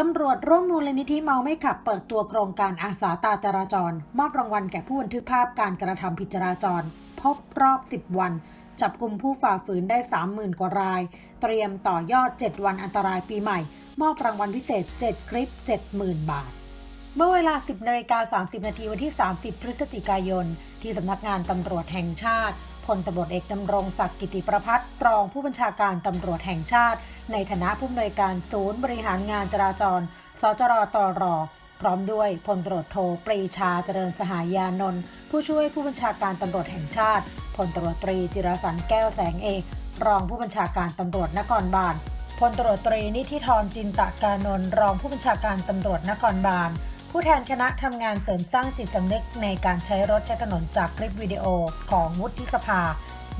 ตำรวจร่วมมูลนิธิเมาไม่ขับเปิดตัวโครงการอาสาตาจราจร มอบรางวัลแก่ผู้บันทึกภาพการกระทำผิดจราจร พบรอบ 10 วัน จับกลุ่มผู้ฝ่าฝืนได้ 30,000 กว่าราย เตรียมต่อยอด 7 วันอันตรายปีใหม่ มอบรางวัลพิเศษ 7 คลิป 70,000 บาท เมื่อเวลา 10นาฬิกา30นาทีวันที่ 30 พฤศจิกายน ที่สำนักงานตำรวจแห่งชาติพลตำรวจเอกดำรงศักดิ์กิติประพัฒน์รองผู้บัญชาการตำรวจแห่งชาติ ในฐานะผู้อำนวยการศูนย์บริหารงานจราจร สจรตรพร้อมด้วยพลตำรวจโทปรีชาเจริญสหายานนท์ผู้ช่วยผู้บัญชาการตำรวจแห่งชาติพลตำรวจตรีจิรสันแก้วแสงเอกรองผู้บัญชาการตำรวจนครบาลพลตำรวจตรีนิธิธรจินตการนนท์รองผู้บัญชาการตำรวจนครบาล ผู้แทนคณะทำงานเสริมสร้างจิตสำนึกในการใช้รถใช้ถนนจากคลิปวิดีโอของวุฒิสภา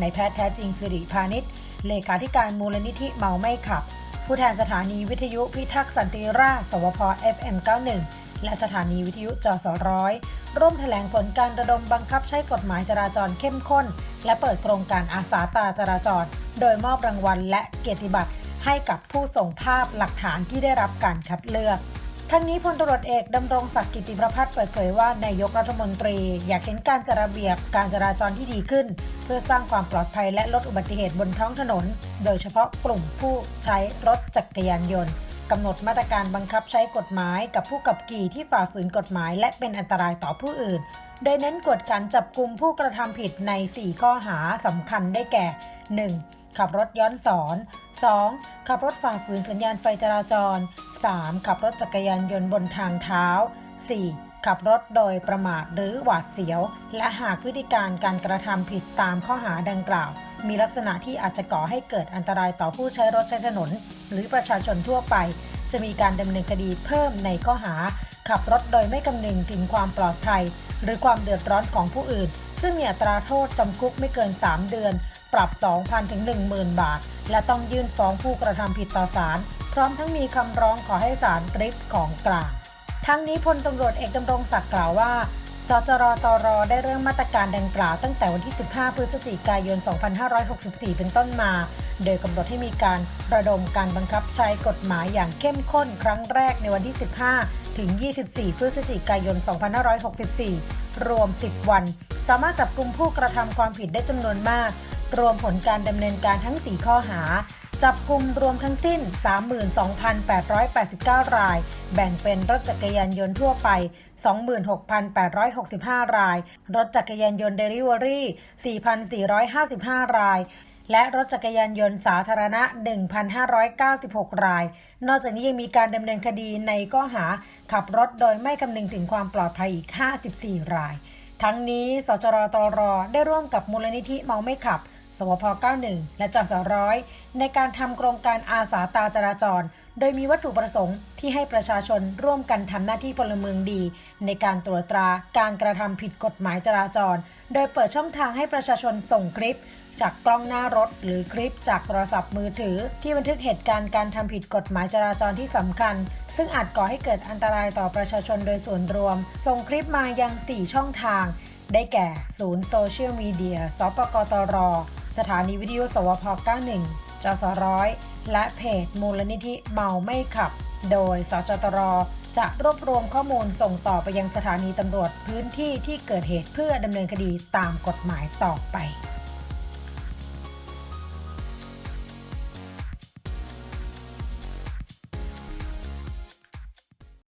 ในแพทย์แท้จริงสิริพาณิชย์เลขาธิการมูลนิธิเมาไม่ขับ ผู้แทนสถานีวิทยุพิทักษ์สันติราษฎร์สวพ FM 91 และสถานีวิทยุจสร้อยร่วมแถลงผลการระดมบังคับใช้กฎหมายจราจรเข้มข้น และเปิดโครงการอาสาตาจราจร โดยมอบรางวัลและเกียรติบัตรให้กับผู้ส่งภาพหลักฐานที่ได้รับการคัดเลือก ทั้งนี้พลตรวจเอกดำรงศักดิ์กิติประพัฒน์เปิดเผยว่านายกรัฐมนตรี อยากเห็นการจระเบียบการจราจรที่ดีขึ้น เพื่อสร้างความปลอดภัยและลดอุบัติเหตุบนท้องถนน โดยเฉพาะกลุ่มผู้ใช้รถจักรยานยนต์กำหนดมาตรการบังคับใช้กฎหมายกับผู้ขับขี่ที่ฝ่าฝืนกฎหมาย และเป็นอันตรายต่อผู้อื่น โดยเน้นกวดขันจับกลุ่มผู้กระทำผิดใน 4 ข้อหาสำคัญได้แก่ 1. ขับรถย้อนสอน 2. ขับรถฝ่าฝืนสัญญาณไฟจราจร 3. ขับรถจักรยานยนต์บนทางเท้า 4. ขับรถโดยประมาทหรือหวาดเสียว และหากพฤติการการกระทำผิดตามข้อหาดังกล่าว มีลักษณะที่อาจจะก่อให้เกิดอันตรายต่อผู้ใช้รถใช้ถนน หรือประชาชนทั่วไป จะมีการดำเนินคดีเพิ่มในข้อหา ขับรถโดยไม่คำนึงถึงความปลอดภัย หรือความเดือดร้อนของผู้อื่น ซึ่งมีอัตราโทษจำคุกไม่เกิน 3 เดือน ปรับ 2,000 ถึง 10,000 บาท และต้องยื่นฟ้องผู้กระทำผิดต่อศาล พร้อมทั้งมีคำร้องขอให้ศาลริบของกลาง ทั้งนี้พลตำรวจเอกดำรงศักดิ์กล่าวว่าสจรตรได้เริ่มมาตรการดังกล่าวตั้งแต่วันที่ 15 พฤศจิกายน 2564 เป็นต้นมา โดยกำหนดให้มีการระดมการบังคับใช้กฎหมายอย่างเข้มข้นครั้งแรกในวันที่ 15 ถึง 24 พฤศจิกายน 2564 รวม 10 วัน สามารถจับกลุ่มผู้กระทำความผิดได้จำนวนมาก รวมผลการดำเนินการทั้ง 4 ข้อหา จับกลุ่มรวมทั้งสิ้น 32,889 ราย แบ่งเป็นรถจักรยานยนต์ทั่วไป 26,865 ราย รถจักรยานยนต์เดลิเวอรี่ 4,455 รายและรถจักรยานยนต์สาธารณะ 1,596 ราย นอกจากนี้ยังมีการดำเนินคดีในข้อหา ขับรถโดยไม่คำนึงถึงความปลอดภัยอีก 54 ราย ทั้งนี้ สจรตร ได้ร่วมกับมูลนิธิเมาไม่ขับ สวพ 91 และจสร้อยในการทำโครงการอาสาตาจราจร โดยมีวัตถุประสงค์ที่ให้ประชาชนร่วมกันทำหน้าที่พลเมืองดี ในการตรวจตราการกระทำผิดกฎหมายจราจร โดยเปิดช่องทางให้ประชาชนส่งคลิป จากกล้องหน้ารถ หรือคลิปจากโทรศัพท์มือถือ ที่บันทึกเหตุการณ์การทำผิดกฎหมายจราจรที่สำคัญ ซึ่งอาจก่อให้เกิดอันตรายต่อประชาชนโดยส่วนรวม ส่งคลิปมายัง 4 ช่องทาง ได้แก่ ศูนย์โซเชียลมีเดีย สปกตร สถานีวิทยุสวพ 91 จสร้อยและเพจมูลนิธิเมาไม่ขับ โดย สจตรจะรวบรวมข้อมูลส่งต่อไปยังสถานีตำรวจพื้นที่ที่เกิดเหตุเพื่อดำเนินคดีตามกฎหมายต่อไป